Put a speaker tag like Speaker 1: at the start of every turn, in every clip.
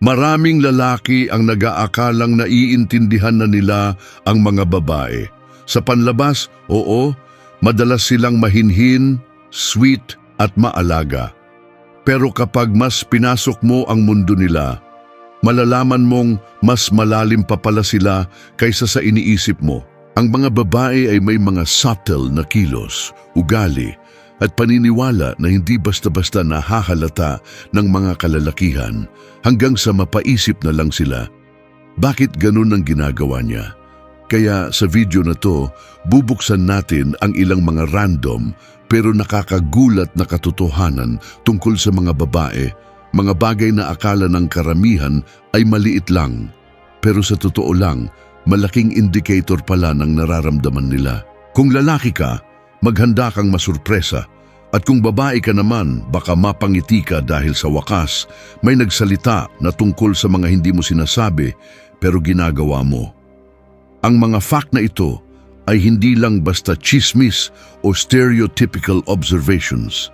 Speaker 1: Maraming lalaki ang nag-aakalang naiintindihan na nila ang mga babae. Sa panlabas, oo, madalas silang mahinhin, sweet at maalaga. Pero kapag mas pinasok mo ang mundo nila, malalaman mong mas malalim pa pala sila kaysa sa iniisip mo. Ang mga babae ay may mga subtle na kilos, ugali, at paniniwala na hindi basta-basta nahahalata ng mga kalalakihan hanggang sa mapaisip na lang sila. Bakit ganun ang ginagawa niya? Kaya sa video na to, bubuksan natin ang ilang mga random pero nakakagulat na katotohanan tungkol sa mga babae, mga bagay na akala ng karamihan ay maliit lang. Pero sa totoo lang, malaking indicator pala ng nararamdaman nila. Kung lalaki ka, maghanda kang masurpresa. At kung babae ka naman, baka mapangiti ka dahil sa wakas, may nagsalita na tungkol sa mga hindi mo sinasabi pero ginagawa mo. Ang mga fact na ito ay hindi lang basta chismis o stereotypical observations.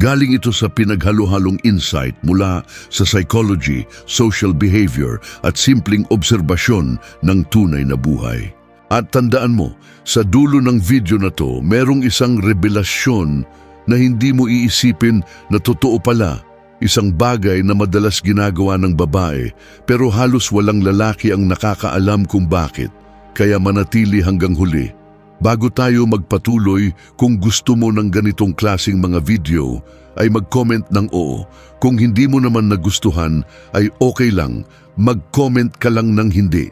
Speaker 1: Galing ito sa pinaghaluhalong insight mula sa psychology, social behavior at simpleng obserbasyon ng tunay na buhay. At tandaan mo, sa dulo ng video na to, merong isang revelasyon na hindi mo iisipin na totoo pala. Isang bagay na madalas ginagawa ng babae pero halos walang lalaki ang nakakaalam kung bakit. Kaya manatili hanggang huli. Bago tayo magpatuloy, kung gusto mo ng ganitong klasing mga video, ay mag-comment ng oo. Kung hindi mo naman nagustuhan, ay okay lang, mag-comment ka lang ng hindi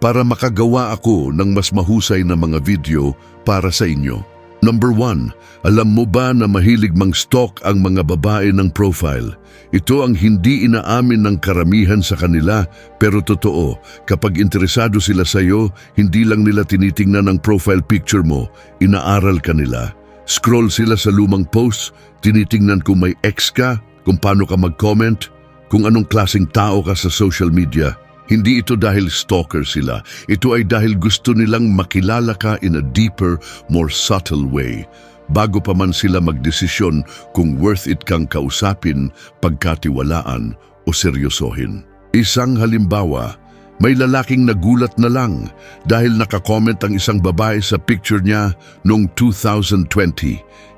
Speaker 1: para makagawa ako ng mas mahusay na mga video para sa inyo. Number one, alam mo ba na mahilig mang stalk ang mga babae ng profile? Ito ang hindi inaamin ng karamihan sa kanila pero totoo, kapag interesado sila sa iyo, hindi lang nila tinitingnan ang profile picture mo, inaaral ka nila. Scroll sila sa lumang posts, tinitingnan kung may ex ka, kung paano ka mag-comment, kung anong klaseng tao ka sa social media. Hindi ito dahil stalker sila. Ito ay dahil gusto nilang makilala ka in a deeper, more subtle way. Bago pa man sila magdesisyon kung worth it kang kausapin, pagkatiwalaan o seryosohin. Isang halimbawa, may lalaking nagulat na lang dahil nakakomment ang isang babae sa picture niya noong 2020.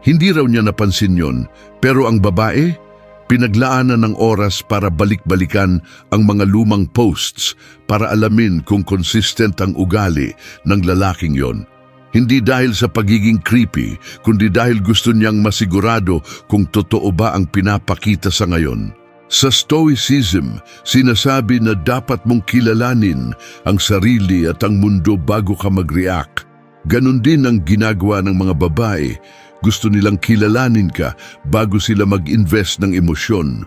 Speaker 1: Hindi raw niya napansin yon, pero ang babae, Pinaglaanan ng oras para balik-balikan ang mga lumang posts para alamin kung consistent ang ugali ng lalaking yon. Hindi dahil sa pagiging creepy, kundi dahil gusto niyang masigurado kung totoo ba ang pinapakita sa ngayon. Sa Stoicism, sinasabi na dapat mong kilalanin ang sarili at ang mundo bago ka mag-react. Ganon din ang ginagawa ng mga babae gusto nilang kilalanin ka bago sila mag-invest ng emosyon.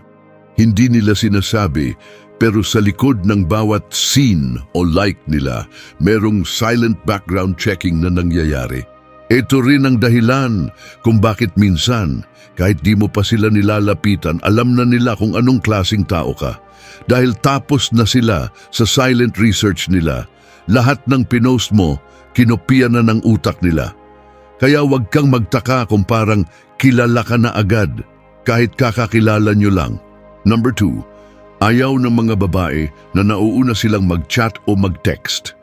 Speaker 1: Hindi nila sinasabi, pero sa likod ng bawat scene o like nila, merong silent background checking na nangyayari. Ito rin ang dahilan kung bakit minsan, kahit di mo pa sila nilalapitan, alam na nila kung anong klasing tao ka. Dahil tapos na sila sa silent research nila, lahat ng pinost mo, kinopia na ng utak nila. Kaya huwag kang magtaka kung parang kilala ka na agad kahit kakakilala nyo lang. Number two, ayaw ng mga babae na nauuna silang mag-chat o mag-text.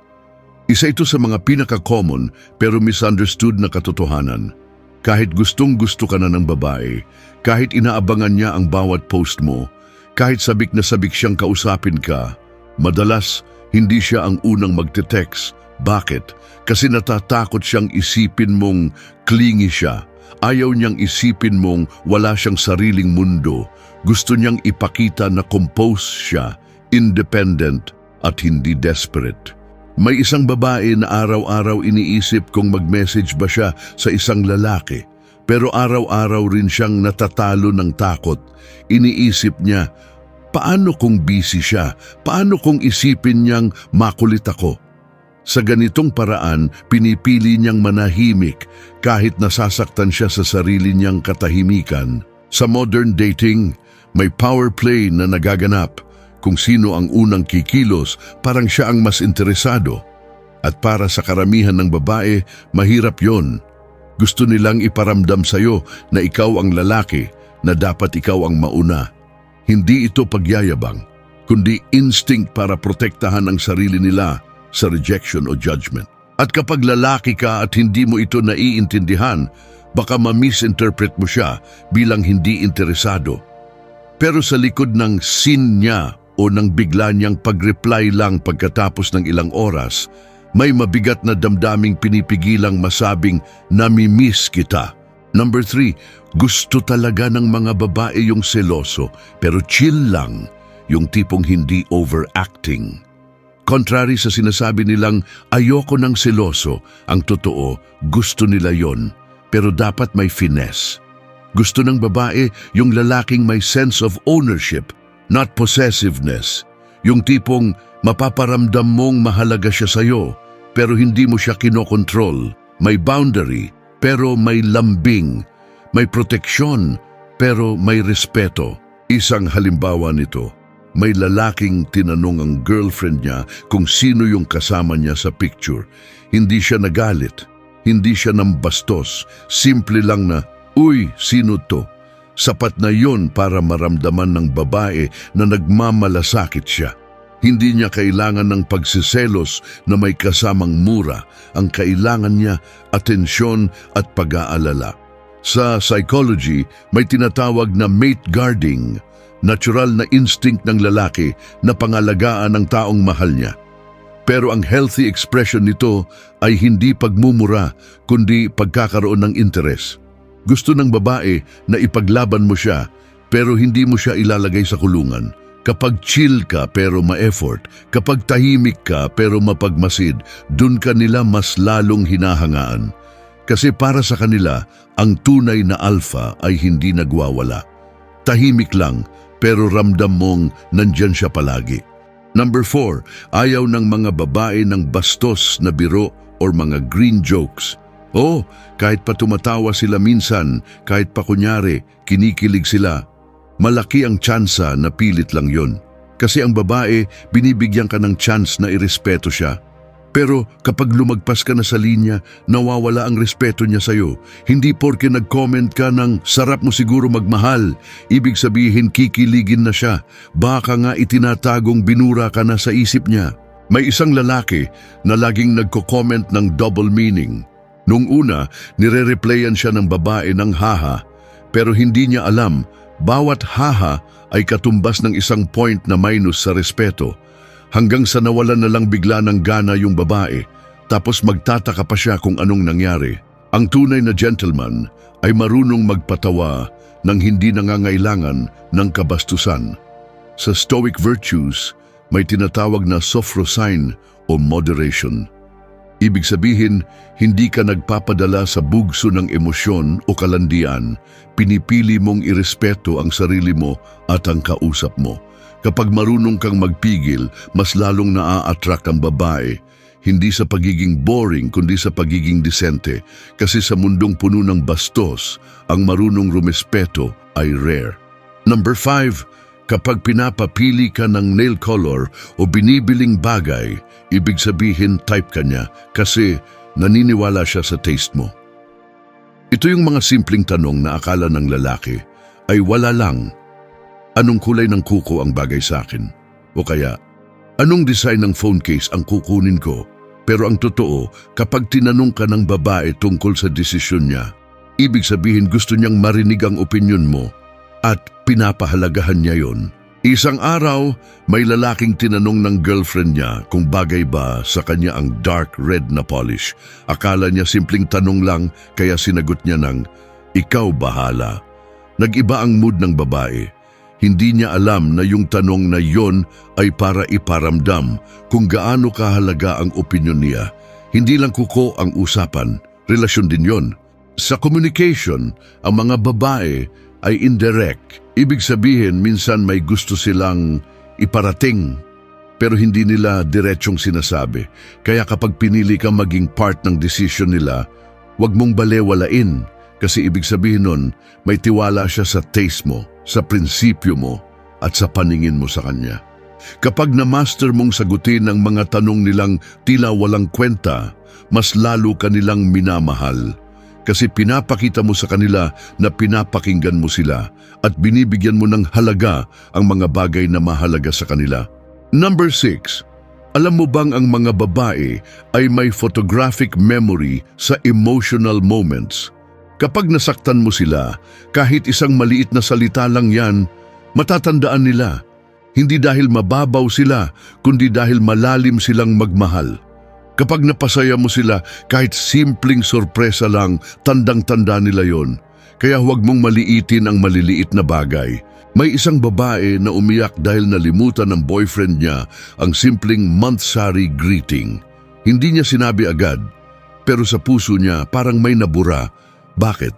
Speaker 1: Isa ito sa mga pinaka-common pero misunderstood na katotohanan. Kahit gustong gusto ka na ng babae, kahit inaabangan niya ang bawat post mo, kahit sabik na sabik siyang kausapin ka, madalas hindi siya ang unang magte-text bakit? Kasi natatakot siyang isipin mong clingy siya. Ayaw niyang isipin mong wala siyang sariling mundo. Gusto niyang ipakita na compose siya, independent at hindi desperate. May isang babae na araw-araw iniisip kung mag-message ba siya sa isang lalaki. Pero araw-araw rin siyang natatalo ng takot. Iniisip niya, paano kung busy siya? Paano kung isipin niyang makulit ako? Sa ganitong paraan, pinipili niyang manahimik kahit nasasaktan siya sa sarili niyang katahimikan. Sa modern dating, may power play na nagaganap. Kung sino ang unang kikilos, parang siya ang mas interesado. At para sa karamihan ng babae, mahirap yon. Gusto nilang iparamdam sa'yo na ikaw ang lalaki, na dapat ikaw ang mauna. Hindi ito pagyayabang, kundi instinct para protektahan ang sarili nila sa rejection o judgment. At kapag lalaki ka at hindi mo ito naiintindihan, baka ma-misinterpret mo siya bilang hindi interesado. Pero sa likod ng sin niya o ng bigla niyang pag-reply lang pagkatapos ng ilang oras, may mabigat na damdaming pinipigilang masabing namimiss kita. Number three, gusto talaga ng mga babae yung seloso pero chill lang, yung tipong hindi overacting. Contrary sa sinasabi nilang ayoko ng seloso, ang totoo, gusto nila yon, pero dapat may finesse. Gusto ng babae yung lalaking may sense of ownership, not possessiveness. Yung tipong mapaparamdam mong mahalaga siya sa'yo, pero hindi mo siya kinokontrol. May boundary, pero may lambing. May proteksyon, pero may respeto. Isang halimbawa nito, may lalaking tinanong ang girlfriend niya kung sino yung kasama niya sa picture. Hindi siya nagalit, hindi siya nambastos, simple lang na, Uy, sino to? Sapat na yon para maramdaman ng babae na nagmamalasakit siya. Hindi niya kailangan ng pagsiselos na may kasamang mura. Ang kailangan niya, atensyon at pag-aalala. Sa psychology, may tinatawag na mate guarding, natural na instinct ng lalaki na pangalagaan ang taong mahal niya. Pero ang healthy expression nito ay hindi pagmumura, kundi pagkakaroon ng interes. Gusto ng babae na ipaglaban mo siya, pero hindi mo siya ilalagay sa kulungan. Kapag chill ka pero ma-effort, kapag tahimik ka pero mapagmasid, dun ka nila mas lalong hinahangaan. Kasi para sa kanila, ang tunay na alpha ay hindi nagwawala. Tahimik lang, pero ramdam mong nandyan siya palagi. Number four, ayaw ng mga babae ng bastos na biro or mga green jokes. Oh, kahit pa tumatawa sila minsan, kahit pa kunyari, kinikilig sila, malaki ang tsansa na pilit lang yon. Kasi ang babae, binibigyan ka ng chance na irespeto siya. Pero kapag lumagpas ka na sa linya, nawawala ang respeto niya sa'yo. Hindi porke nag-comment ka ng sarap mo siguro magmahal. Ibig sabihin kikiligin na siya. Baka nga itinatagong binura ka na sa isip niya. May isang lalaki na laging nagko-comment ng double meaning. Nung una, nire-replyan siya ng babae ng haha. Pero hindi niya alam, bawat haha ay katumbas ng isang point na minus sa respeto hanggang sa nawalan na lang bigla ng gana yung babae, tapos magtataka pa siya kung anong nangyari. Ang tunay na gentleman ay marunong magpatawa nang hindi nangangailangan ng kabastusan. Sa Stoic virtues, may tinatawag na sophrosine o moderation. Ibig sabihin, hindi ka nagpapadala sa bugso ng emosyon o kalandian, pinipili mong irespeto ang sarili mo at ang kausap mo. Kapag marunong kang magpigil, mas lalong naa-attract ang babae. Hindi sa pagiging boring, kundi sa pagiging disente. Kasi sa mundong puno ng bastos, ang marunong rumespeto ay rare. Number five, kapag pinapapili ka ng nail color o binibiling bagay, ibig sabihin type ka niya kasi naniniwala siya sa taste mo. Ito yung mga simpleng tanong na akala ng lalaki ay wala lang Anong kulay ng kuko ang bagay sa akin? O kaya, anong design ng phone case ang kukunin ko? Pero ang totoo, kapag tinanong ka ng babae tungkol sa desisyon niya, ibig sabihin gusto niyang marinig ang opinion mo at pinapahalagahan niya yon. Isang araw, may lalaking tinanong ng girlfriend niya kung bagay ba sa kanya ang dark red na polish. Akala niya simpleng tanong lang kaya sinagot niya ng, Ikaw bahala. Nag-iba ang mood ng babae. Hindi niya alam na yung tanong na yon ay para iparamdam kung gaano kahalaga ang opinyon niya. Hindi lang kuko ang usapan, relasyon din yon. Sa communication, ang mga babae ay indirect. Ibig sabihin, minsan may gusto silang iparating pero hindi nila diretsong sinasabi. Kaya kapag pinili ka maging part ng desisyon nila, huwag mong balewalain kasi ibig sabihin nun, may tiwala siya sa taste mo sa prinsipyo mo at sa paningin mo sa Kanya. Kapag na-master mong sagutin ang mga tanong nilang tila walang kwenta, mas lalo ka nilang minamahal. kasi pinapakita mo sa kanila na pinapakinggan mo sila at binibigyan mo ng halaga ang mga bagay na mahalaga sa kanila. Number 6. Alam mo bang ang mga babae ay may photographic memory sa emotional moments? Kapag nasaktan mo sila, kahit isang maliit na salita lang yan, matatandaan nila. Hindi dahil mababaw sila, kundi dahil malalim silang magmahal. Kapag napasaya mo sila, kahit simpleng sorpresa lang, tandang-tanda nila yon. Kaya huwag mong maliitin ang maliliit na bagay. May isang babae na umiyak dahil nalimutan ng boyfriend niya ang simpleng month-sari greeting. Hindi niya sinabi agad, pero sa puso niya parang may nabura. Bakit?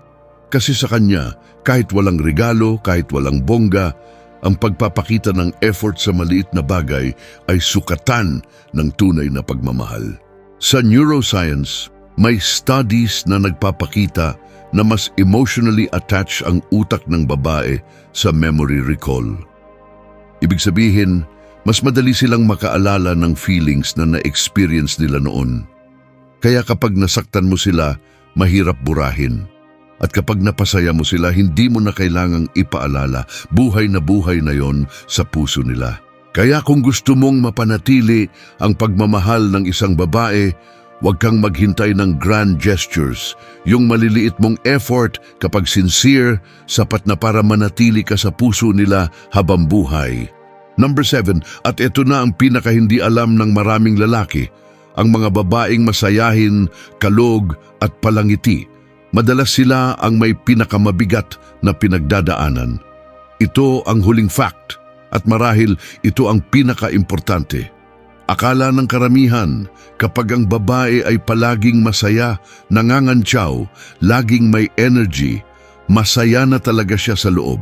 Speaker 1: Kasi sa kanya, kahit walang regalo, kahit walang bongga, ang pagpapakita ng effort sa maliit na bagay ay sukatan ng tunay na pagmamahal. Sa neuroscience, may studies na nagpapakita na mas emotionally attached ang utak ng babae sa memory recall. Ibig sabihin, mas madali silang makaalala ng feelings na na-experience nila noon. Kaya kapag nasaktan mo sila, mahirap burahin. At kapag napasaya mo sila, hindi mo na kailangang ipaalala. Buhay na buhay na yon sa puso nila. Kaya kung gusto mong mapanatili ang pagmamahal ng isang babae, huwag kang maghintay ng grand gestures. Yung maliliit mong effort kapag sincere, sapat na para manatili ka sa puso nila habang buhay. Number seven, at ito na ang pinaka hindi alam ng maraming lalaki, ang mga babaeng masayahin, kalog at palangiti. Madalas sila ang may pinakamabigat na pinagdadaanan. Ito ang huling fact at marahil ito ang pinaka-importante. Akala ng karamihan kapag ang babae ay palaging masaya, nangangantsaw, laging may energy, masaya na talaga siya sa loob.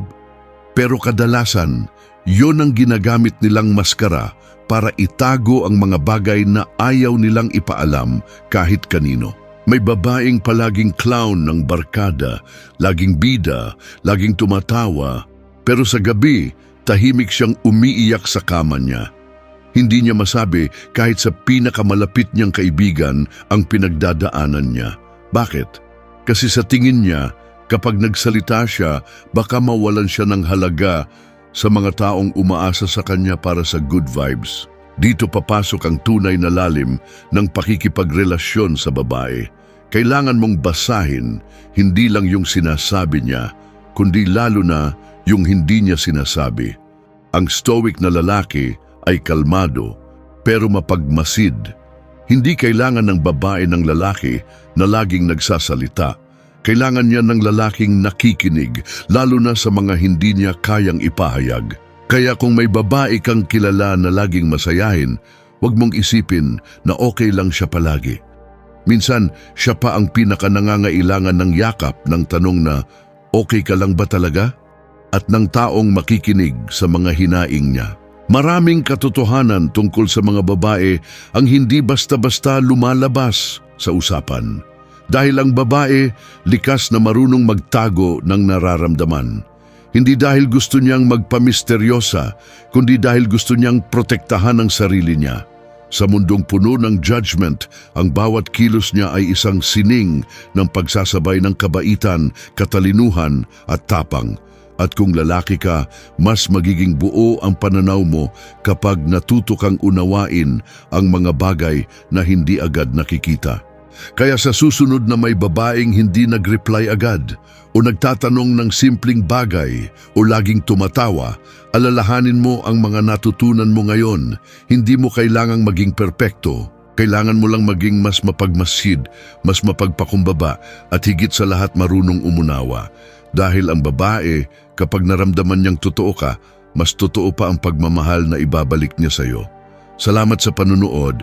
Speaker 1: Pero kadalasan, yon ang ginagamit nilang maskara para itago ang mga bagay na ayaw nilang ipaalam kahit kanino. May babaeng palaging clown ng barkada, laging bida, laging tumatawa, pero sa gabi, tahimik siyang umiiyak sa kama niya. Hindi niya masabi kahit sa pinakamalapit niyang kaibigan ang pinagdadaanan niya. Bakit? Kasi sa tingin niya, kapag nagsalita siya, baka mawalan siya ng halaga sa mga taong umaasa sa kanya para sa good vibes. Dito papasok ang tunay na lalim ng pakikipagrelasyon sa babae. Kailangan mong basahin hindi lang yung sinasabi niya, kundi lalo na yung hindi niya sinasabi. Ang stoic na lalaki ay kalmado pero mapagmasid. Hindi kailangan ng babae ng lalaki na laging nagsasalita. Kailangan niya ng lalaking nakikinig, lalo na sa mga hindi niya kayang ipahayag. Kaya kung may babae kang kilala na laging masayahin, huwag mong isipin na okay lang siya palagi. Minsan, siya pa ang pinaka nangangailangan ng yakap ng tanong na, okay ka lang ba talaga? At ng taong makikinig sa mga hinaing niya. Maraming katotohanan tungkol sa mga babae ang hindi basta-basta lumalabas sa usapan. Dahil ang babae, likas na marunong magtago ng nararamdaman. Hindi dahil gusto niyang magpamisteryosa, kundi dahil gusto niyang protektahan ang sarili niya. Sa mundong puno ng judgment, ang bawat kilos niya ay isang sining ng pagsasabay ng kabaitan, katalinuhan at tapang. At kung lalaki ka, mas magiging buo ang pananaw mo kapag natuto kang unawain ang mga bagay na hindi agad nakikita. Kaya sa susunod na may babaeng hindi nag-reply agad o nagtatanong ng simpleng bagay o laging tumatawa, alalahanin mo ang mga natutunan mo ngayon. Hindi mo kailangang maging perpekto. Kailangan mo lang maging mas mapagmasid, mas mapagpakumbaba at higit sa lahat marunong umunawa. Dahil ang babae, kapag naramdaman niyang totoo ka, mas totoo pa ang pagmamahal na ibabalik niya sa iyo. Salamat sa panunood.